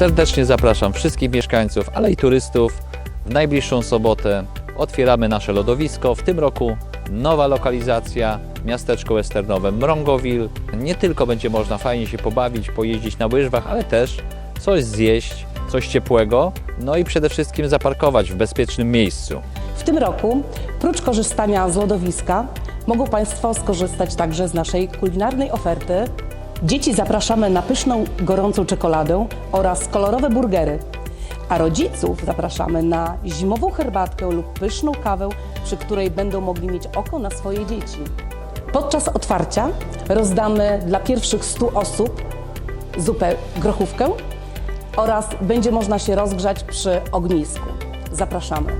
Serdecznie zapraszam wszystkich mieszkańców, ale i turystów w najbliższą sobotę. Otwieramy nasze lodowisko. W tym roku nowa lokalizacja, miasteczko westernowe Mrągowil. Nie tylko będzie można fajnie się pobawić, pojeździć na łyżwach, ale też coś zjeść, coś ciepłego, no i przede wszystkim zaparkować w bezpiecznym miejscu. W tym roku, prócz korzystania z lodowiska, mogą Państwo skorzystać także z naszej kulinarnej oferty. Dzieci zapraszamy na pyszną, gorącą czekoladę oraz kolorowe burgery, a rodziców zapraszamy na zimową herbatkę lub pyszną kawę, przy której będą mogli mieć oko na swoje dzieci. Podczas otwarcia rozdamy dla pierwszych 100 osób zupę grochówkę oraz będzie można się rozgrzać przy ognisku. Zapraszamy.